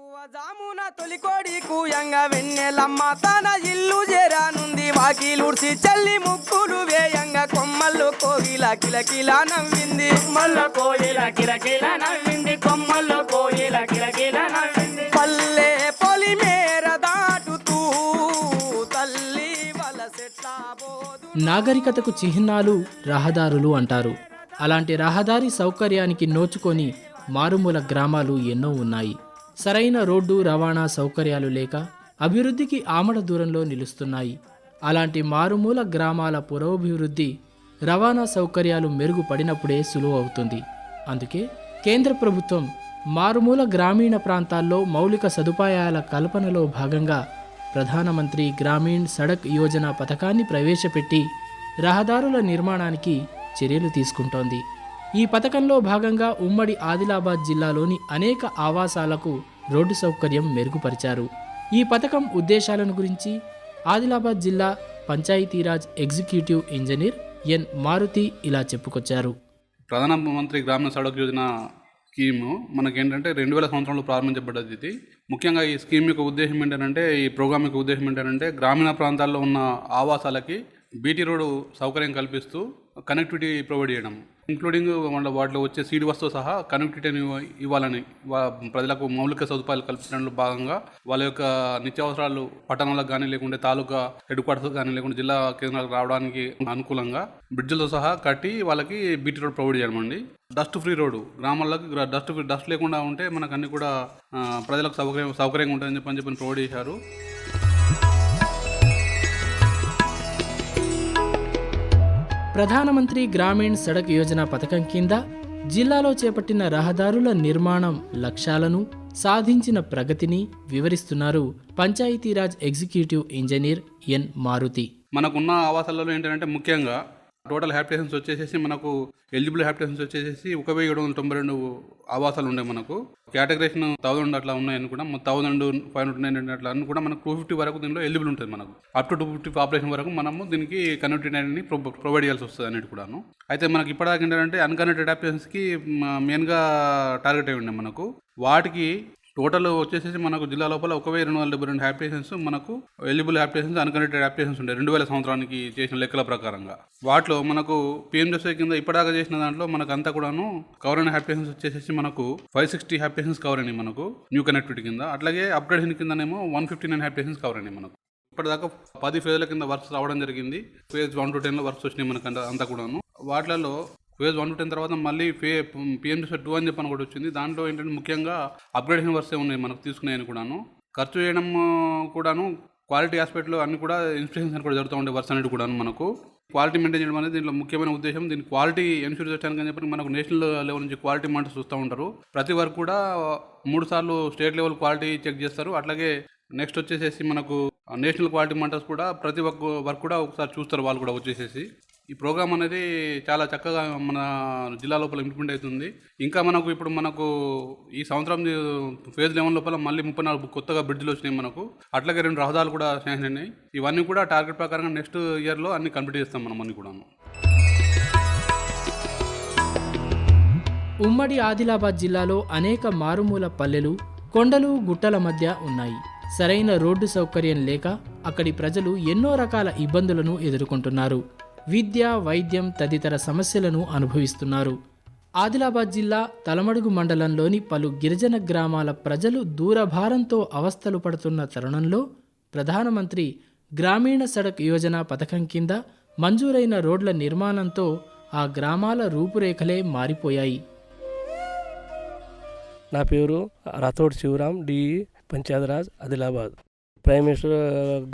జామున తొలికోడి కూయంగా వెన్నెలమ్మ తన ఇల్లు చేరానుంది. వాకిలుడ్సి చల్లి ముక్కులు వేయంగా కొమ్మల్లో కోగిల కిలకిల నవ్వింది. కొమ్మల్లో కోయిల కిలకిల నవ్వింది. కొమ్మల్లో కోయిల కిలకిల నవ్వింది. పల్లె పొలి మేర దాటుతూ తల్లి వలసెట్లా బోదు నాగరికతకు చిహ్నాలు రహదారులు అంటారు. అలాంటి రహదారి సౌకర్యానికి నోచుకొని మారుమూల గ్రామాలు ఎన్నో ఉన్నాయి. సరైన రోడ్డు రవాణా సౌకర్యాలు లేక అభివృద్ధికి ఆమడ దూరంలో నిలుస్తున్నాయి. అలాంటి మారుమూల గ్రామాల పురోభివృద్ధి రవాణా సౌకర్యాలు మెరుగుపడినప్పుడే సులువు అవుతుంది. అందుకే కేంద్ర ప్రభుత్వం మారుమూల గ్రామీణ ప్రాంతాల్లో మౌలిక సదుపాయాల కల్పనలో భాగంగా ప్రధానమంత్రి గ్రామీణ్ సడక్ యోజన పథకాన్ని ప్రవేశపెట్టి రహదారుల నిర్మాణానికి చర్యలు తీసుకుంటోంది. ఈ పథకంలో భాగంగా ఉమ్మడి ఆదిలాబాద్ జిల్లాలోని అనేక ఆవాసాలకు రోడ్డు సౌకర్యం మెరుగుపరిచారు. ఈ పథకం ఉద్దేశాలను గురించి ఆదిలాబాద్ జిల్లా Panchayati Raj executive engineer N Maruthi ఇలా చెప్పుకొచ్చారు. ప్రధానమంత్రి గ్రామీణ సడక్ యోజన స్కీము మనకేంటంటే రెండు వేల సంవత్సరంలో ప్రారంభించబడ్డది ఇది. ముఖ్యంగా ఈ స్కీమ్ యొక్క ఉద్దేశం ఏంటంటే ఈ ప్రోగ్రామ్ యొక్క ఉద్దేశం ఏంటంటే గ్రామీణ ప్రాంతాల్లో ఉన్న ఆవాసాలకి బీటీ రోడ్డు సౌకర్యం కల్పిస్తూ కనెక్టివిటీ ప్రొవైడ్ చేయడం. ఇంక్లూడింగ్ వాళ్ళ వాటిలో వచ్చే సీడ్ వస్తువు సహా కనెక్టివిటీని ఇవ్వాలని ప్రజలకు మౌలిక సదుపాయాలు కల్పించడంలో భాగంగా వాళ్ళ యొక్క నిత్యావసరాలు పట్టణాలకు కానీ లేకుంటే తాలూకా హెడ్ క్వార్టర్స్ కానీ లేకుంటే జిల్లా కేంద్రాలకు రావడానికి అనుకూలంగా బ్రిడ్జ్లతో సహా కట్టి వాళ్ళకి బీటీ రోడ్ ప్రొవైడ్ చేయమండి. డస్ట్ ఫ్రీ రోడ్డు గ్రామాలకు డస్ట్ ఫ్రీ డస్ట్ లేకుండా ఉంటే మనకు అన్ని కూడా ప్రజలకు సౌకర్యం సౌకర్యంగా ఉంటుందని చెప్పని చెప్పి ప్రొవైడ్ చేశారు. ప్రధానమంత్రి గ్రామీణ్ సడక్ యోజన పథకం కింద జిల్లాలో చేపట్టిన రహదారుల నిర్మాణం లక్ష్యాలను సాధించిన ప్రగతిని వివరిస్తున్నారు Panchayati Raj executive engineer N Maruthi. మనకున్న ఆవాసాలలో ఏంటంటే ముఖ్యంగా టోటల్ హ్యాబిటేషన్స్ వచ్చేసేసి మనకు ఎలిజిబుల్ హ్యాబిటేషన్స్ వచ్చేసేసి ఒక వెయ్యి ఏడు వందల తొంభై రెండు ఆవాసాలు ఉన్నాయి మనకు. కేటగరేషన్ థౌసండ్ అట్లా ఉన్నాయని కూడా thousand five hundred nine hundred అట్లా అని కూడా మనకు టూ ఫిఫ్టీ వరకు దీనిలో ఎలిజిబుల్ ఉంటుంది మనకు. Up to two fifty population వరకు మనము దీనికి కనెక్టెడ్ అనేది ప్రొవైడ్ చేయాల్సి వస్తుంది అనేది కూడాను. అయితే మనకి ఇప్పటిదాకా ఏంటంటే అన్కనెక్టెడ్ హ్యాబిటేషన్స్కి మెయిన్గా టార్గెట్ అయి ఉండే మనకు. వాటికి టోటల్ వచ్చేసేసి మనకు జిల్లా లోపల ఒక వెయ్యి రెండు వందల డెబ్బై రెండు హ్యాపిటేషన్స్ మనకు ఎలిజిబుల్ అప్లికేషన్స్ అన్కనెక్టెడ్ అప్లికేషన్స్ ఉంటాయి రెండు వేల సంవత్సరానికి చేసిన లెక్కల ప్రకారంగా. వాటిలో మనకు పిఎంజెస్ఐ కింద ఇప్పటిదాకా చేసిన దాంట్లో మనకు అంతా కూడాను కవర్ అయిన అప్లికేషన్స్ వచ్చేసేసి మనకు ఫైవ్ సిక్స్టీ అప్లికేషన్స్ కవర్ అయినాయి మనకు. న్యూ కనెక్టివిటీ కింద. అట్లాగే upgradation కిందనేమో one fifty nine applications cover అయినాయి మనకు. ఇప్పటిదాకా పది ఫేజ్ల కింద వర్క్స్ రావడం జరిగింది. ఫేజ్ వన్ టు టెన్లో వర్క్స్ వచ్చినాయి మనకు అంతా కూడాను. వాటిలలో ఫేజ్ వన్ టు టెన్ తర్వాత మళ్ళీ ఫే పిఎండిసీ టూ అని చెప్పి అని కూడా వచ్చింది. దాంట్లో ఏంటంటే ముఖ్యంగా అప్గ్రేడేషన్ వర్సే ఉన్నాయి మనకు తీసుకునేవి కూడాను. ఖర్చు చేయడం కూడాను క్వాలిటీ ఆస్పెక్ట్లో అన్ని కూడా ఇన్స్పెక్షన్స్ కూడా జరుగుతూ ఉండే వర్స్ అనేది కూడాను మనకు. క్వాలిటీ మెయింటైన్ చేయడం అనేది దీంట్లో ముఖ్యమైన ఉద్దేశం. దీని క్వాలిటీ ఎన్ష్యూర్ చేయడానికి అని చెప్పి మనకు నేషనల్ లెవెల్ నుంచి క్వాలిటీ మానిటర్స్ చూస్తూ ఉంటారు. ప్రతి వర్క్ కూడా మూడు సార్లు స్టేట్ లెవెల్ క్వాలిటీ చెక్ చేస్తారు. అట్లాగే నెక్స్ట్ వచ్చేసేసి మనకు నేషనల్ క్వాలిటీ మానిటర్స్ కూడా ప్రతి ఒక్క వర్క్ కూడా ఒకసారి చూస్తారు వాళ్ళు కూడా వచ్చేసేసి. ఈ ప్రోగ్రామ్ అనేది చాలా చక్కగా మన జిల్లా లోపల ఇంప్లిమెంట్ అవుతుంది. ఇంకా మనకు ఇప్పుడు మనకు ఈ సంవత్సరం ఫేజ్ లెవెన్ లోపల మళ్ళీ ముప్పై నాలుగు కొత్తగా బ్రిడ్జ్లు వచ్చినాయి మనకు. అట్లాగే రెండు రహదారులు కూడా శాంక్షన్ అయినాయి ఇవన్నీ కూడా టార్గెట్ ప్రకారంగా నెక్స్ట్ ఇయర్లో అన్ని కంప్లీట్ చేస్తాం మనం అన్ని కూడా ఉమ్మడి ఆదిలాబాద్ జిల్లాలో అనేక మారుమూల పల్లెలు కొండలు గుట్టల మధ్య ఉన్నాయి. సరైన రోడ్డు సౌకర్యం లేక అక్కడి ప్రజలు ఎన్నో రకాల ఇబ్బందులను ఎదుర్కొంటున్నారు. విద్య వైద్యం తదితర సమస్యలను అనుభవిస్తున్నారు. ఆదిలాబాద్ జిల్లా తలమడుగు మండలంలోని పలు గిరిజన గ్రామాల ప్రజలు దూరభారంతో అవస్థలు పడుతున్న తరుణంలో ప్రధానమంత్రి గ్రామీణ సడక్ యోజన పథకం కింద మంజూరైన రోడ్ల నిర్మాణంతో ఆ గ్రామాల రూపురేఖలే మారిపోయాయి. నా పేరు Rathod Shivaram D. Panchayati Raj Adilabad. Prime minister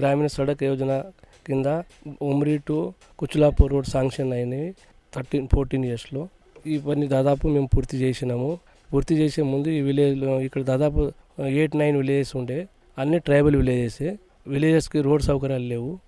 Grameena Sadak Yojana కింద Umri to Kuchulapur road sanction అయినవి థర్టీన్ ఫోర్టీన్ ఇయర్స్లో. ఇవన్నీ దాదాపు మేము పూర్తి చేసినాము. పూర్తి చేసే ముందు ఈ విలేజ్లో ఇక్కడ దాదాపు ఎయిట్ నైన్ విలేజెస్ ఉండే. అన్ని ట్రైబల్ విలేజెస్. విలేజెస్కి రోడ్ సౌకర్యాలు లేవు.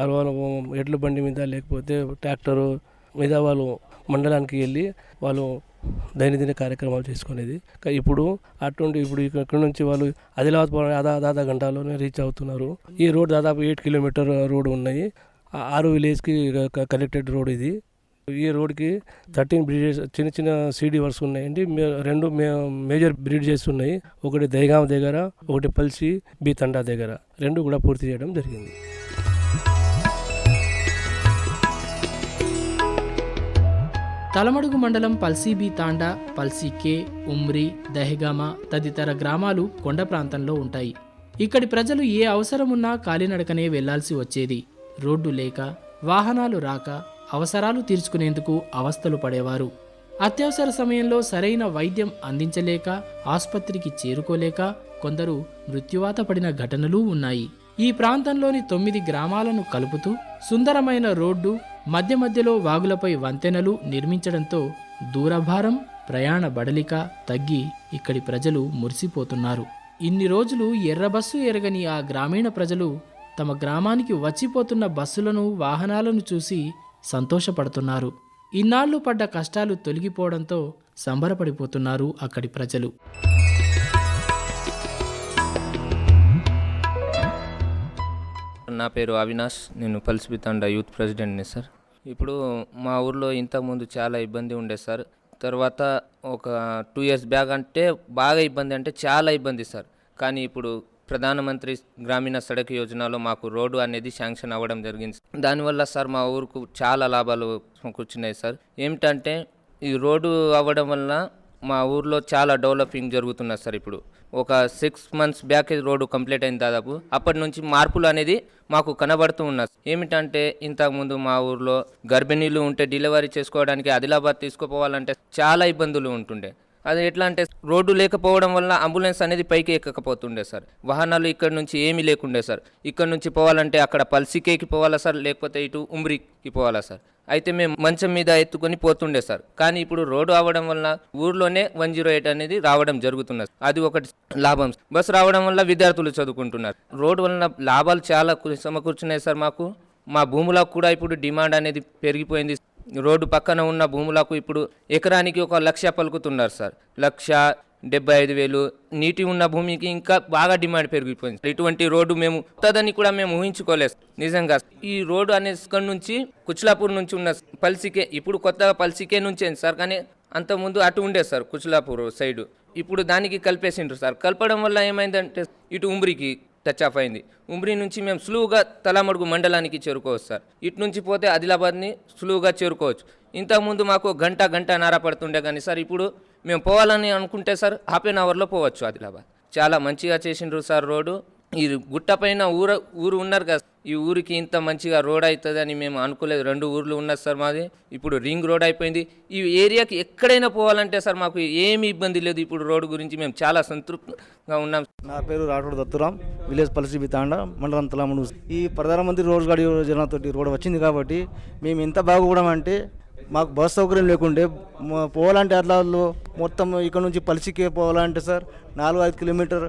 ఆ వాళ్ళు ఎడ్ల బండి మీద లేకపోతే ట్రాక్టరు మీద వాళ్ళు మండలానికి వెళ్ళి వాళ్ళు దైనందిన కార్యక్రమాలు చేసుకునేది. ఇప్పుడు అటువంటి ఇప్పుడు ఇక్కడ నుంచి వాళ్ళు ఆదిలాబాద్ పోవడానికి ఆదా గంటలోనే రీచ్ అవుతున్నారు. ఈ రోడ్ దాదాపు ఎయిట్ కిలోమీటర్ రోడ్ ఉన్నాయి. ఆరు విలేజ్కి కనెక్టెడ్ రోడ్ ఇది. ఈ రోడ్కి థర్టీన్ బ్రిడ్జెస్ చిన్న చిన్న సీడీ వర్క్స్ ఉన్నాయండి. రెండు మేజర్ బ్రిడ్జెస్ ఉన్నాయి. ఒకటి దైగాం దగ్గర ఒకటి పల్సి బి తండా దగ్గర. రెండు కూడా పూర్తి చేయడం జరిగింది. తలమడుగు మండలం పల్సీబీ తాండా పల్సీ కే ఉమ్రి దహెగామ తదితర గ్రామాలు కొండ ప్రాంతంలో ఉంటాయి. ఇక్కడి ప్రజలు ఏ అవసరమున్నా కాలినడకనే వెళ్ళాల్సి వచ్చేది. రోడ్డు లేక వాహనాలు రాక అవసరాలు తీర్చుకునేందుకు అవస్థలు పడేవారు. అత్యవసర సమయంలో సరైన వైద్యం అందించలేక ఆసుపత్రికి చేరుకోలేక కొందరు మృత్యువాత పడిన ఘటనలు ఉన్నాయి. ఈ ప్రాంతంలోని తొమ్మిది గ్రామాలను కలుపుతూ సుందరమైన రోడ్డు మధ్య మధ్యలో వాగులపై వంతెనలు నిర్మించడంతో దూరభారం ప్రయాణ బడలిక తగ్గి ఇక్కడి ప్రజలు మురిసిపోతున్నారు. ఇన్ని రోజులు ఎర్ర బస్సు ఎరగని ఆ గ్రామీణ ప్రజలు తమ గ్రామానికి వచ్చిపోతున్న బస్సులను వాహనాలను చూసి సంతోషపడుతున్నారు. ఇన్నాళ్ళు పడ్డ కష్టాలు తొలగిపోవడంతో సంబరపడిపోతున్నారు అక్కడి ప్రజలు. నా పేరు అవినాష్ నేను పల్సిపితండ యూత్ ప్రెసిడెంట్ని సార్. ఇప్పుడు మా ఊర్లో ఇంతకుముందు చాలా ఇబ్బంది ఉండే సార్. తర్వాత ఒక టూ ఇయర్స్ బ్యాక్ అంటే బాగా ఇబ్బంది అంటే చాలా ఇబ్బంది సార్. కానీ ఇప్పుడు ప్రధానమంత్రి గ్రామీణ సడక్ యోజనలో మాకు రోడ్డు అనేది శాంక్షన్ అవ్వడం జరిగింది దానివల్ల సార్ మా ఊరుకు చాలా లాభాలు కూర్చున్నాయి సార్. ఏమిటంటే ఈ రోడ్డు అవ్వడం వల్ల మా ఊర్లో చాలా డెవలపింగ్ జరుగుతున్నది సార్ ఇప్పుడు. ఒక six months back road complete అయింది దాదాపు. అప్పటి నుంచి మార్పులు అనేది మాకు కనబడుతూ ఉన్నది ఏమిటంటే ఇంతకుముందు మా ఊర్లో గర్భిణీలు ఉంటే డెలివరీ చేసుకోవడానికి ఆదిలాబాద్ తీసుకుపోవాలంటే చాలా ఇబ్బందులు ఉంటుండే. అది ఎట్లా అంటే రోడ్డు లేకపోవడం వల్ల అంబులెన్స్ అనేది పైకి ఎక్కకపోతుండే సార్. వాహనాలు ఇక్కడ నుంచి ఏమీ లేకుండే సార్. ఇక్కడ నుంచి పోవాలంటే అక్కడ పల్సికేకి పోవాలా సార్ లేకపోతే ఇటు ఉమ్రికి పోవాలా సార్. అయితే మేము మంచం మీద ఎత్తుకొని పోతుండే సార్. కానీ ఇప్పుడు రోడ్డు అవ్వడం వల్ల ఊర్లోనే వన్ జీరో ఎయిట్ అనేది రావడం జరుగుతున్నది అది ఒకటి లాభం. బస్సు రావడం వల్ల విద్యార్థులు చదువుకుంటున్నారు. రోడ్డు వలన లాభాలు చాలా సమకూర్చున్నాయి సార్ మాకు. మా భూములకు కూడా ఇప్పుడు డిమాండ్ అనేది పెరిగిపోయింది. రోడ్డు పక్కన ఉన్న భూములకు ఇప్పుడు ఎకరానికి ఒక లక్ష పలుకుతున్నారు సార్. లక్ష డెబ్బై ఐదు వేలు నీటి ఉన్న భూమికి ఇంకా బాగా డిమాండ్ పెరిగిపోయింది. ఇటువంటి రోడ్డు మేము వస్తుందని కూడా మేము ఊహించుకోలేదు. నిజంగా ఈ రోడ్డు అనే ఇక్కడ నుంచి కుచ్లాపూర్ నుంచి ఉన్న పల్సికే ఇప్పుడు కొత్తగా పల్సికే నుంచి సార్ కానీ అంతకుముందు అటు ఉండే సార్ కుచ్లాపూర్ సైడు. ఇప్పుడు దానికి కలిపేసిండ్రు సార్. కలపడం వల్ల ఏమైందంటే ఇటు ఉమ్రికి టచ్ ఆఫ్ అయింది. ఉమ్రి నుంచి మేము సులువుగా తలమడుగు మండలానికి చేరుకోవచ్చు సార్. ఇటు నుంచి పోతే ఆదిలాబాద్ని సులువుగా చేరుకోవచ్చు. ఇంతకుముందు మాకు గంట గంట నార పడుతుండే కానీ సార్ ఇప్పుడు మేము పోవాలని అనుకుంటే సార్ హాఫ్ అన్ అవర్లో పోవచ్చు ఆదిలాబాద్. చాలా మంచిగా చేసిండ్రు సార్ రోడ్డు. ఈ గుట్ట పైన ఊర ఊరు ఉన్నారు కదా ఈ ఊరికి ఇంత మంచిగా రోడ్ అవుతుంది అని మేము అనుకోలేదు. రెండు ఊర్లు ఉన్నది సార్ మాది. ఇప్పుడు రింగ్ రోడ్ అయిపోయింది. ఈ ఏరియాకి ఎక్కడైనా పోవాలంటే సార్ మాకు ఏమి ఇబ్బంది లేదు. ఇప్పుడు రోడ్డు గురించి మేము చాలా సంతృప్తిగా ఉన్నాం. నా పేరు రాఠోడ్ దత్తురాం విలేజ్ పలసి బితాండ మండలం తలమడు. ఈ ప్రధానమంత్రి రోజ్గార్ యోజనతోటి రోడ్ వచ్చింది కాబట్టి మేము ఎంత బాగుపడమంటే మాకు బస్ సౌకర్యం లేకుండే పోవాలంటే అట్లా మొత్తం ఇక్కడ నుంచి పలిసికే పోవాలంటే సార్ నాలుగు ఐదు కిలోమీటర్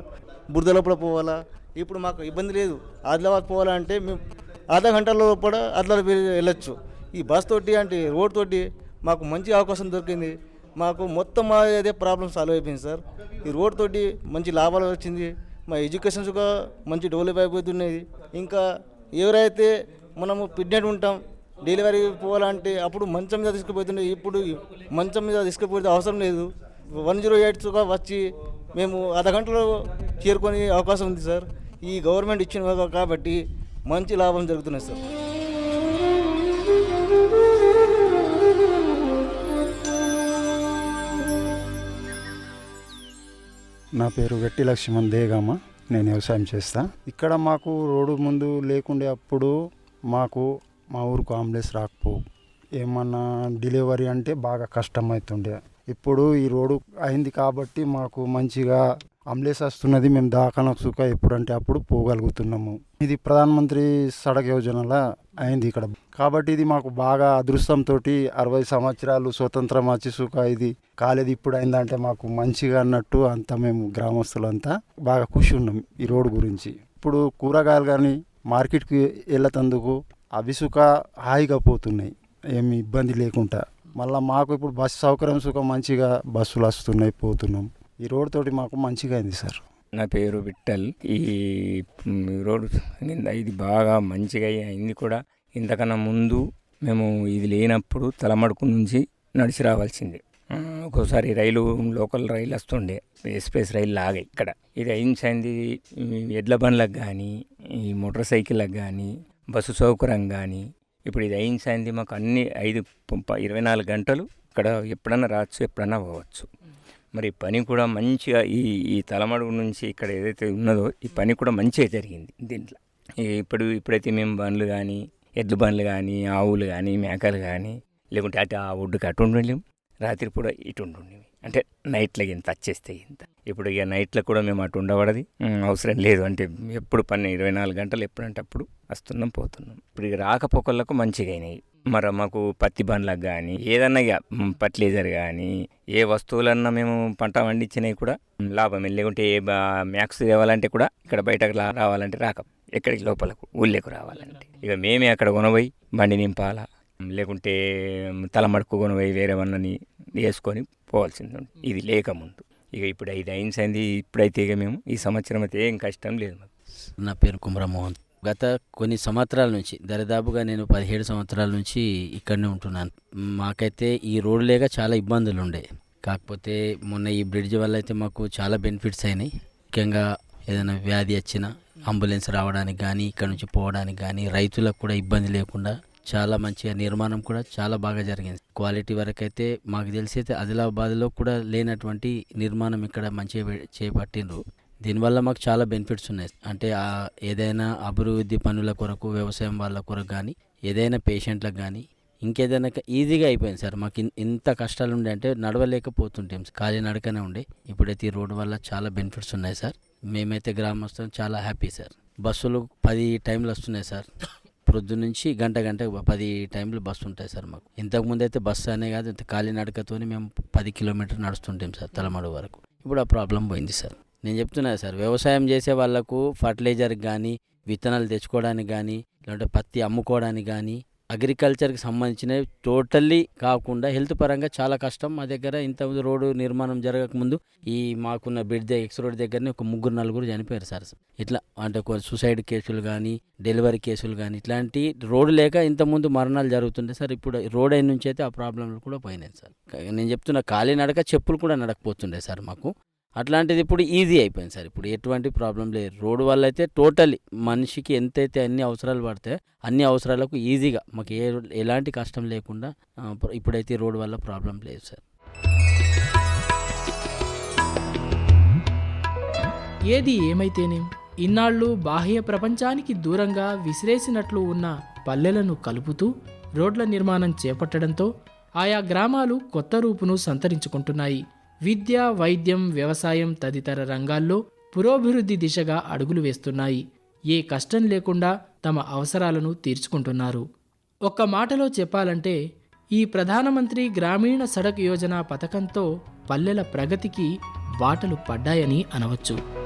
బురద లోపల పోవాలా. ఇప్పుడు మాకు ఇబ్బంది లేదు. ఆదిలాబాద్ పోవాలంటే మేము అర్ధ గంటలో కూడా అట్లా వెళ్ళొచ్చు. ఈ బస్ తోటి అంటే రోడ్ తోటి మాకు మంచి అవకాశం దొరికింది. మాకు మొత్తం మా అదే ప్రాబ్లం సాల్వ్ అయిపోయింది సార్. ఈ రోడ్ తోటి మంచి లాభాలు వచ్చింది. మా ఎడ్యుకేషన్స్ కూడా మంచి డెవలప్ అయిపోతున్నాయి. ఇంకా ఎవరైతే మనము ప్రెగ్నెంట్ ఉంటాం డెలివరీ పోవాలంటే అప్పుడు మంచం మీద తీసుకుపోతుండే. ఇప్పుడు మంచం మీద తీసుకుపోతే అవసరం లేదు. వన్ జీరో ఎయిట్స్గా వచ్చి మేము అర్ధ గంటలో చేరుకునే అవకాశం ఉంది సార్. ఈ గవర్నమెంట్ ఇచ్చిన కాబట్టి మంచి లాభం జరుగుతున్నాయి సార్. నా పేరు వెట్టి లక్ష్మణ్ దేగామ నేను వ్యవసాయం చేస్తా. ఇక్కడ మాకు రోడ్డు ముందు లేకుండే అప్పుడు మాకు మా ఊరుకు అంబులెన్స్ రాకపో. ఏమన్నా డెలివరీ అంటే బాగా కష్టమవుతుండే ఇప్పుడు ఈ రోడ్డు అయింది కాబట్టి మాకు మంచిగా అంబులెన్స్ వస్తున్నది మేము దాఖలకు సుఖ ఎప్పుడంటే అప్పుడు పోగలుగుతున్నాము. ఇది ప్రధానమంత్రి సడక్ యోజనలా అయింది ఇక్కడ. కాబట్టి ఇది మాకు బాగా అదృష్టంతో అరవై సంవత్సరాలు స్వతంత్రం వచ్చి సుఖ ఇది కాలేదు ఇప్పుడు అయిందంటే మాకు మంచిగా అన్నట్టు అంతా మేము గ్రామస్తులంతా బాగా ఖుషి ఉన్నాం ఈ రోడ్డు గురించి. ఇప్పుడు కూరగాయలు కానీ మార్కెట్కి వెళ్ళతందుకు అవి సుఖ హాయిగా పోతున్నాయి. ఏమి ఇబ్బంది లేకుండా. మళ్ళీ మాకు ఇప్పుడు బస్సు సౌకర్యం సుఖం మంచిగా బస్సులు వస్తున్నాయి పోతున్నాం. ఈ రోడ్ తోటి మాకు మంచిగా అయింది సార్. నా పేరు విఠల్. ఈ రోడ్ కింద ఇది బాగా మంచిగా అయింది కూడా. ఇంతకన్నా ముందు మేము ఇది లేనప్పుడు తలమడుకు నుంచి నడిచి రావాల్సింది. ఒక్కోసారి రైలు లోకల్ రైలు వస్తుండే. ఎక్స్ప్రెస్ రైలు లాగే ఇక్కడ. ఇది అయింది ఎడ్ల బండ్లకు కానీ ఈ మోటార్ సైకిళ్ళకి కానీ బస్సు సౌకర్యం కానీ ఇప్పుడు ఇది అయింది మాకు అన్ని ఐదు ఇరవై నాలుగు గంటలు ఇక్కడ ఎప్పుడన్నా రావచ్చు ఎప్పుడన్నా పోవచ్చు. మరి పని కూడా మంచిగా ఈ ఈ తలమడుగు నుంచి ఇక్కడ ఏదైతే ఉన్నదో ఈ పని కూడా మంచిగా జరిగింది దీంట్లో. ఇప్పుడు ఇప్పుడైతే మేము బండ్లు కానీ ఎడ్ల బండ్లు కానీ ఆవులు కానీ మేకలు కానీ లేకుంటే అటు ఆ ఒడ్డుకి అటు ఉండలేము. రాత్రి పూట ఇటు అంటే నైట్లో ఇంత వచ్చేస్తే ఇంత. ఇప్పుడు ఇక నైట్లో కూడా మేము అటు ఉండబడది. అవసరం లేదు. అంటే ఎప్పుడు పని ఇరవై నాలుగు గంటలు ఎప్పుడంటే అప్పుడు వస్తున్నాం పోతున్నాం. ఇప్పుడు ఇక రాకపోకళ్ళకు మంచిగా అయినాయి. మరి మాకు పత్తి బండ్లకు కానీ ఏదన్నా ఇక ఫర్టిలైజర్ కానీ ఏ వస్తువులన్నా మేము పంట పండించినవి కూడా లాభం. లేకుంటే ఏ మ్యాక్స్ తేవాలంటే కూడా ఇక్కడ బయటకు రావాలంటే రాక. ఎక్కడికి లోపలకు ఊళ్ళకు రావాలంటే. ఇక మేమే అక్కడ కొనబోయి బండి నింపాలా. లేకుంటే తలమడుకు కొనబోయి వేరే వన్నని వేసుకొని పోవాల్సింది. ఇది లేకముందు ఇక ఇప్పుడు ఐదు అయింది ఇప్పుడైతే ఇక మేము ఈ సంవత్సరం అయితే ఏం కష్టం లేదు మాకు. నా పేరు కుమరమోహన్. గత కొన్ని సంవత్సరాల నుంచి దరిదాపుగా నేను పదిహేడు సంవత్సరాల నుంచి ఇక్కడనే ఉంటున్నాను. మాకైతే ఈ రోడ్డు లేక చాలా ఇబ్బందులు ఉండే. కాకపోతే మొన్న ఈ బ్రిడ్జ్ వల్ల అయితే మాకు చాలా బెనిఫిట్స్ అయినాయి. ముఖ్యంగా ఏదైనా వ్యాధి వచ్చినా అంబులెన్స్ రావడానికి కానీ ఇక్కడ నుంచి పోవడానికి కానీ రైతులకు కూడా ఇబ్బంది లేకుండా చాలా మంచిగా నిర్మాణం కూడా చాలా బాగా జరిగింది. క్వాలిటీ వరకు అయితే మాకు తెలిసి అయితే ఆదిలాబాద్లో కూడా లేనటువంటి నిర్మాణం ఇక్కడ మంచిగా చేపట్టిండ్రు. దీనివల్ల మాకు చాలా బెనిఫిట్స్ ఉన్నాయి. అంటే ఏదైనా అభివృద్ధి పనుల కొరకు వ్యవసాయం వాళ్ళ కొరకు కానీ ఏదైనా పేషెంట్లకు కానీ ఇంకేదైనా ఈజీగా అయిపోయింది సార్. మాకు ఇంత కష్టాలు ఉండే అంటే నడవలేకపోతుంటాం ఖాళీ నడకనే ఉండే. ఇప్పుడైతే ఈ రోడ్డు వల్ల చాలా బెనిఫిట్స్ ఉన్నాయి సార్. మేమైతే గ్రామస్తులం చాలా హ్యాపీ సార్. బస్సులు పది టైంలు వస్తున్నాయి సార్. ప్రొద్దు నుంచి గంట గంట పది టైంలు బస్సు ఉంటాయి సార్ మాకు. ఇంతకు ముందు అయితే బస్సు అనే కాదు ఇంత ఖాళీ మేము పది కిలోమీటర్ నడుస్తుంటాం సార్ తలమడు వరకు. ఇప్పుడు ఆ ప్రాబ్లం పోయింది సార్. నేను చెప్తున్నా సార్ వ్యవసాయం చేసే వాళ్ళకు ఫర్టిలైజర్ కానీ విత్తనాలు తెచ్చుకోవడానికి కానీ లేదంటే పత్తి అమ్ముకోవడానికి కానీ అగ్రికల్చర్కి సంబంధించినవి టోటల్లీ కాకుండా హెల్త్ పరంగా చాలా కష్టం. మా దగ్గర ఇంత రోడ్డు నిర్మాణం జరగకముందు ఈ మాకున్న బిడ్డ ఎక్స్ రోడ్ దగ్గరనే ఒక ముగ్గురు నలుగురు చనిపోయారు సార్. ఇట్లా అంటే కొన్ని సూసైడ్ కేసులు కానీ డెలివరీ కేసులు కానీ ఇట్లాంటి రోడ్డు లేక ఇంతకుముందు మరణాలు జరుగుతుండే సార్ ఇప్పుడు రోడ్ అయిన నుంచి అయితే ఆ ప్రాబ్లంలు కూడా పోయినాయి సార్. నేను చెప్తున్నా ఖాళీ నడక చెప్పులు కూడా నడకపోతుండే సార్ మాకు. అట్లాంటిది ఇప్పుడు ఈజీ అయిపోయింది సార్. ఇప్పుడు ఎటువంటి ప్రాబ్లం లేదు. రోడ్డు వల్ల అయితే టోటల్లీ మనిషికి ఎంతైతే అన్ని అవసరాలు పడితే అన్ని అవసరాలకు ఈజీగా మాకు ఏ ఎలాంటి కష్టం లేకుండా ఇప్పుడైతే రోడ్డు వల్ల ప్రాబ్లం లేదు సార్. ఏది ఏమైతేనేం ఇన్నాళ్ళు బాహ్య ప్రపంచానికి దూరంగా విసిరేసినట్లు ఉన్న పల్లెలను కలుపుతూ రోడ్ల నిర్మాణం చేపట్టడంతో ఆయా గ్రామాలు కొత్త రూపును సంతరించుకుంటున్నాయి. విద్య వైద్యం వ్యవసాయం తదితర రంగాల్లో పురోభివృద్ధి దిశగా అడుగులు వేస్తున్నాయి. ఏ కష్టం లేకుండా తమ అవసరాలను తీర్చుకుంటున్నారు. ఒక్క మాటలో చెప్పాలంటే ఈ ప్రధానమంత్రి గ్రామీణ సడక్ యోజన పథకంతో పల్లెల ప్రగతికి బాటలు పడ్డాయని అనవచ్చు.